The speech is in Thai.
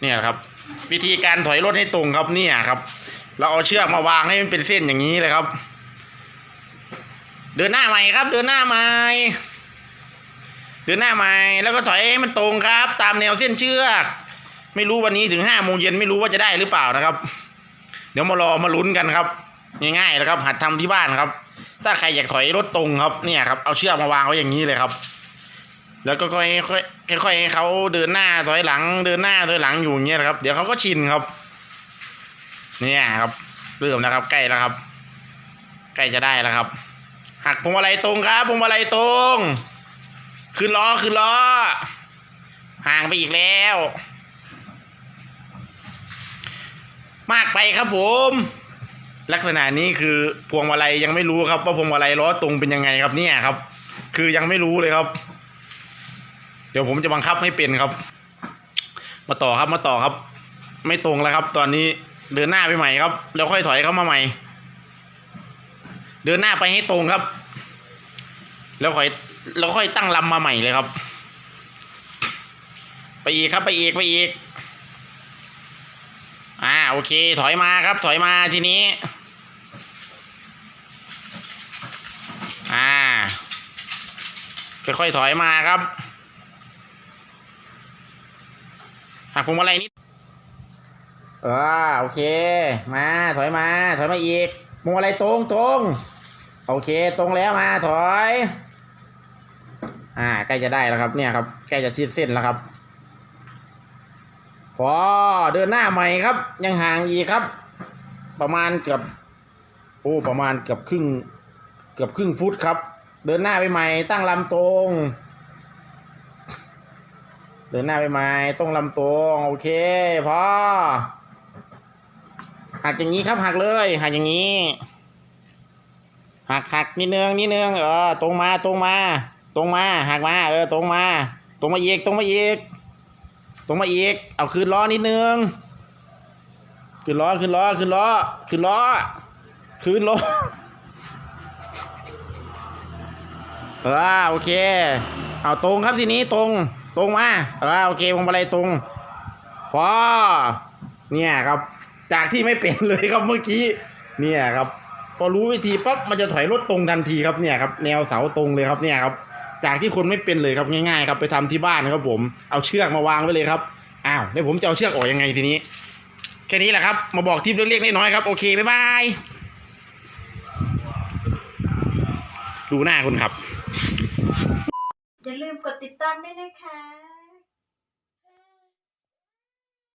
เนี่ยครับ วิธีการถอยรถให้ตรงครับเนี่ยครับ เราเอาเชือกมาวางให้มันเป็นเส้นอย่างนี้เลยครับ เดินหน้าใหม่ครับ เดินหน้าใหม่เดินหน้าใหม่แล้วก็ถอยให้มันตรงครับ ตามแนวเส้นเชือก ไม่รู้วันนี้ถึงห้าโมงเย็นไม่รู้ว่าจะได้หรือเปล่านะครับ เดี๋ยวมารอมาลุ้นกันครับ ง่ายๆนะครับ หัดทำที่บ้านครับ ถ้าใครอยากถอยรถตรงครับเนี่ยครับเอาเชือกมาวางไว้อย่างนี้เลยครับ แล้วก็ค่อยค่อยค่อยๆเขาเดินหน้าถอยหลัง เดินหน้าถอยหลังอยู่อย่างเงี้ยนะครับ เดี๋ยวเขาก็ชินครับ เนี่ยครับเริ่มแล้วครับ ใกล้แล้วครับ ใกล้จะได้แล้วครับ หักพวงมาลัยตรงครับพวงมาลัยตรงขึ้นล้อขึ้นล้อห่างไปอีกแล้ว มากไปครับผม ลักษณะนี้คือพวงมาลัยยังไม่รู้ครับ ว่าพวงมาลัยล้อตรงเป็นยังไงครับเนี่ยครับ คือยังไม่รู้เลยครับ เดี๋ยวผมจะบังคับให้เป็นครับ มาต่อครับมาต่อครับ ไม่ตรงแล้วครับ ตอนนี้เดินหน้าไปใหม่ครับ แล้วค่อยถอยเข้ามาใหม่ เดินหน้าไปให้ตรงครับ แล้วค่อยแล้วค่อยตั้งลำมาใหม่เลยครับ ไปอีกครับไปอีกไปอีก อ่าโอเค ถอยมาครับ ถอยมาทีนี้ อ่าค่อยๆถอยมาครับ หักพวงมาลัยนิดอ่าโอเค มาถอยมาถอยมาอีกพวงมาลัยตรงตรงโอเค ตรงแล้วมาถอย อ่าใกล้จะได้แล้วครับ เนี่ยครับใกล้จะชิดเส้นแล้วครับพอเดินหน้าใหม่ครับ ยังห่างอีกครับ ประมาณเกือบโอ้ประมาณเกือบครึ่ง เกือบครึ่งฟุตครับ เดินหน้าไปใหม่ตั้งลำตรง เดินหน้าไปใหมต้องลำตรงโอเคพอหักอย่างนี้ครับหักเลยหักอย่างนี้หักหักนิดนึงนิดนึงเออตรงมาตรงมา ตรงมาหักมาเออตรงมา ตรงมาอีกตรงมาอีกตรงมาอีก เอาขึ้นล้อนิดนึงขึ้นล้อขึ้นล้อขึ้นล้อขึ้นล้อขึ้นล้อเออโอเค เอาตรงครับทีนี้ตรง ตรงมาเออโอเคพวงมาลัยตรงพอเนี่ยครับ จากที่ไม่เป็นเลยครับเมื่อกี้ เนี่ยครับ พอรู้วิธีปั๊บมันจะถอยรถตรงทันทีครับเนี่ยครับ แนวเสาตรงเลยครับเนี่ยครับ จากที่คนไม่เป็นเลยครับง่ายๆครับไปทำที่บ้านครับผมเอาเชือกมาวางไว้เลยครับอ้าวเดี๋ยวผมจะเอาเชือกออกยังไงทีนี้ แค่นี้แหละครับ มาบอกทิปเล็กๆน้อยๆครับโอเคบ๊ายบายดูหน้าคุณครับ ลืมกดติดตามด้วยนะคะ